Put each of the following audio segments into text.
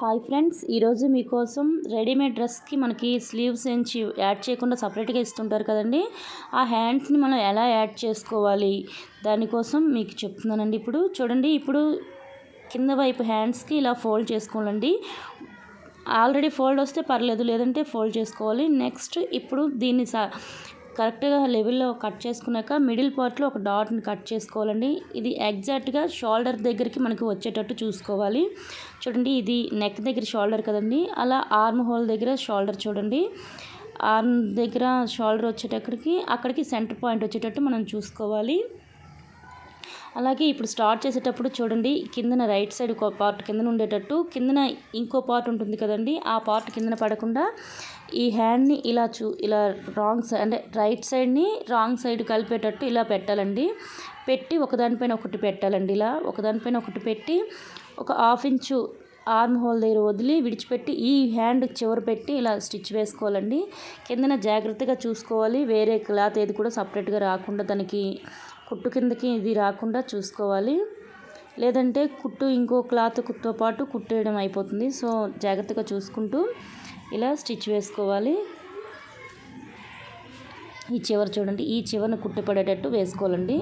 Hi friends ఈరోజు మీకోసం readymade డ్రెస్కి మనకి స్లీవ్స్ ఏంచి యాడ్ చేయకుండా సపరేట్గా ఇస్తుంటారు కదండి. ఆ హ్యాండ్స్ని మనం ఎలా యాడ్ చేసుకోవాలి? దానికోసం మీకు చెప్తున్నానండి ఇప్పుడు. చూడండి ఇప్పుడు కింద వైపు హ్యాండ్స్కి ఇలా ఫోల్డ్ చేసుకోవాలండి. ఆల్రెడీ ఫోల్డ్ వస్తే పర్లేదు లేదంటే ఫోల్డ్ చేసుకోవాలి. నెక్స్ట్ ఇప్పుడు దీన్ని సా కరెక్ట్గా లెవెల్లో కట్ చేసుకున్నాక మిడిల్ పార్ట్లో ఒక డాట్ని కట్ చేసుకోవాలండి. ఇది ఎగ్జాక్ట్గా షోల్డర్ దగ్గరికి మనకి వచ్చేటట్టు చూసుకోవాలి. చూడండి ఇది నెక్ దగ్గర షోల్డర్ కదండి. అలా ఆర్మ్ హోల్ దగ్గర షోల్డర్ చూడండి. ఆర్మ్ దగ్గర షోల్డర్ వచ్చేటక్కడికి అక్కడికి సెంటర్ పాయింట్ వచ్చేటట్టు మనం చూసుకోవాలి. అలాగే ఇప్పుడు స్టార్ట్ చేసేటప్పుడు చూడండి కిందన రైట్ సైడ్ ఒక పార్ట్ కిందన ఉండేటట్టు కిందన ఇంకో పార్ట్ ఉంటుంది కదండి ఆ పార్ట్ కిందన పడకుండా ఈ హ్యాండ్ని ఇలా చూ ఇలా రాంగ్ సైడ్ అంటే రైట్ సైడ్ని రాంగ్ సైడ్ కలిపేటట్టు ఇలా పెట్టాలండి. పెట్టి ఒకదానిపైన ఒకటి పెట్టాలండి ఇలా. ఒకదానిపైన ఒకటి పెట్టి ఒక హాఫ్ ఇంచు ఆర్మ్ హోల్ దగ్గర వదిలి విడిచిపెట్టి ఈ హ్యాండ్ చివరి పెట్టి ఇలా స్టిచ్ వేసుకోవాలండి. కిందన జాగ్రత్తగా చూసుకోవాలి. వేరే క్లాత్ ఏది కూడా సపరేట్గా రాకుండా దానికి కుట్టు కిందకి ఇది రాకుండా చూసుకోవాలి. లేదంటే కుట్టు ఇంకో క్లాత్ కుట్టుతో పాటు కుట్టేయడం అయిపోతుంది. సో జాగ్రత్తగా చూసుకుంటూ ఇలా స్టిచ్ వేసుకోవాలి. ఈ చివరి చూడండి ఈ చివరిని కుట్టుపడేటట్టు వేసుకోవాలండి.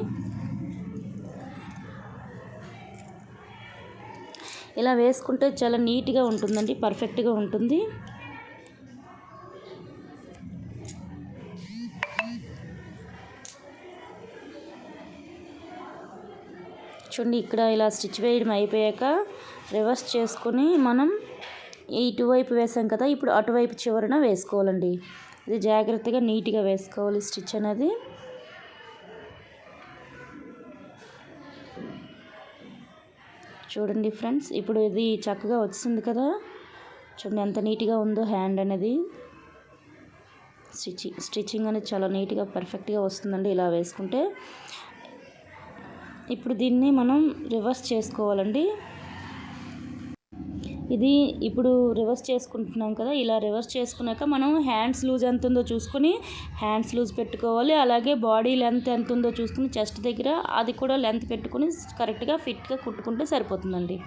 ఇలా వేసుకుంటే చాలా నీట్గా ఉంటుందండి పర్ఫెక్ట్గా ఉంటుంది. చూడండి ఇక్కడ ఇలా స్టిచ్ వేయడం అయిపోయాక రివర్స్ చేసుకుని మనం ఇటువైపు వేసాం కదా ఇప్పుడు అటువైపు చివరన వేసుకోవాలండి. ఇది జాగ్రత్తగా నీట్గా వేసుకోవాలి స్టిచ్ అనేది. చూడండి ఫ్రెండ్స్ ఇప్పుడు ఇది చక్కగా వచ్చింది కదా. చూడండి ఎంత నీట్గా ఉందో హ్యాండ్ అనేది. స్టిచ్చింగ్ స్టిచ్చింగ్ అనేది చాలా నీట్గా పర్ఫెక్ట్గా వస్తుందండి ఇలా వేసుకుంటే. ఇప్పుడు దీన్ని మనం రివర్స్ చేసుకోవాలండి. ఇది ఇప్పుడు రివర్స్ చేసుకుంటున్నాం కదా ఇలా రివర్స్ చేసుకున్నాక మనం హ్యాండ్స్ లూజ్ ఎంత ఉందో చూసుకుని హ్యాండ్స్ లూజ్ పెట్టుకోవాలి. అలాగే బాడీ లెంత్ ఎంత ఉందో చూసుకుని చెస్ట్ దగ్గర అది కూడా లెంత్ పెట్టుకుని కరెక్ట్గా ఫిట్గా కుట్టుకుంటే సరిపోతుందండి.